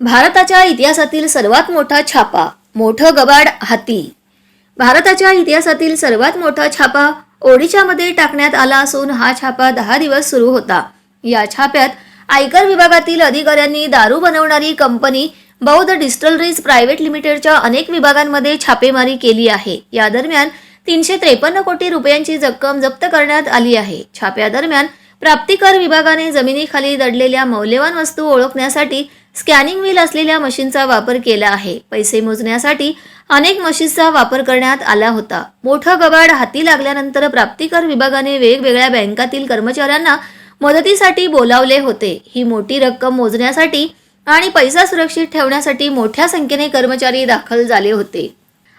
भारताच्या इतिहासातील सर्वात मोठा छापा मोठं गबाड हाती. भारताच्या इतिहासातील सर्वात मोठा छापा ओडिशामध्ये टाकण्यात आला असून हा छापा दहा दिवस सुरू होता. या छाप्यात आयकर विभागातील अधिकाऱ्यांनी दारू बनवणारी कंपनी बौद्ध डिस्टलरीज प्रायव्हेट लिमिटेडच्या अनेक विभागांमध्ये छापेमारी केली आहे. या दरम्यान तीनशे त्रेपन्न कोटी रुपयांची रक्कम जप्त करण्यात आली आहे. छाप्यादरम्यान प्राप्तिकर विभागाने जमिनीखाली दडलेल्या मौल्यवान वस्तू ओळखण्यासाठी स्कॅनिंग व्हील असलेल्या मशीनचा वापर केला आहे. पैसे मोजण्यासाठी अनेक मशीनचा वापर करण्यात आला होता. मोठं गबाड हाती लागल्यानंतर प्राप्तिकर विभागाने वेगवेगळ्या बँकातील कर्मचाऱ्यांना मदतीसाठी बोलावले होते. ही मोठी रक्कम मोजण्यासाठी आणि पैसा सुरक्षित ठेवण्यासाठी मोठ्या संख्येने कर्मचारी दाखल झाले होते.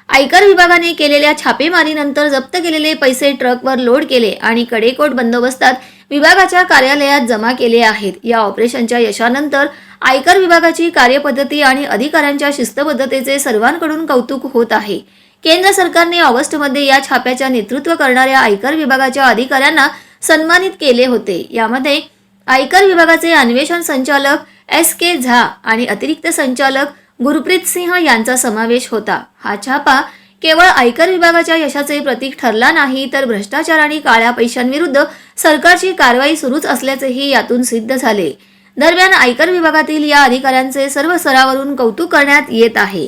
आयकर विभागाने केलेल्या छापेमारीनंतर जप्त केलेले पैसे ट्रकवर लोड केले आणि कडेकोट बंदोबस्तात विभागाच्या कार्यालयात जमा केले आहेत. या ऑपरेशनच्या यशानंतर आयकर विभागाची कार्यपद्धती आणि अधिकाऱ्यांच्या शिस्तबद्धतेचे सर्वांकडून कौतुक होत आहे. केंद्र सरकारने ऑगस्टमध्ये या छाप्याच्या नेतृत्व करणाऱ्या आयकर विभागाच्या अधिकाऱ्यांना सन्मानित केले होते. यामध्ये आयकर विभागाचे अन्वेषण संचालक एस के झा आणि अतिरिक्त संचालक गुरप्रीत सिंह यांचा समावेश होता. हा छापा केवळ आयकर विभागाच्या यशाचे प्रतीक ठरला नाही तर भ्रष्टाचार आणि काळ्या पैशांविरुद्ध सरकारची कारवाई सुरूच असल्याचेही यातून सिद्ध झाले. दरम्यान आयकर विभागातील या अधिकाऱ्यांचे सर्व स्तरावरून कौतुक करण्यात येत आहे.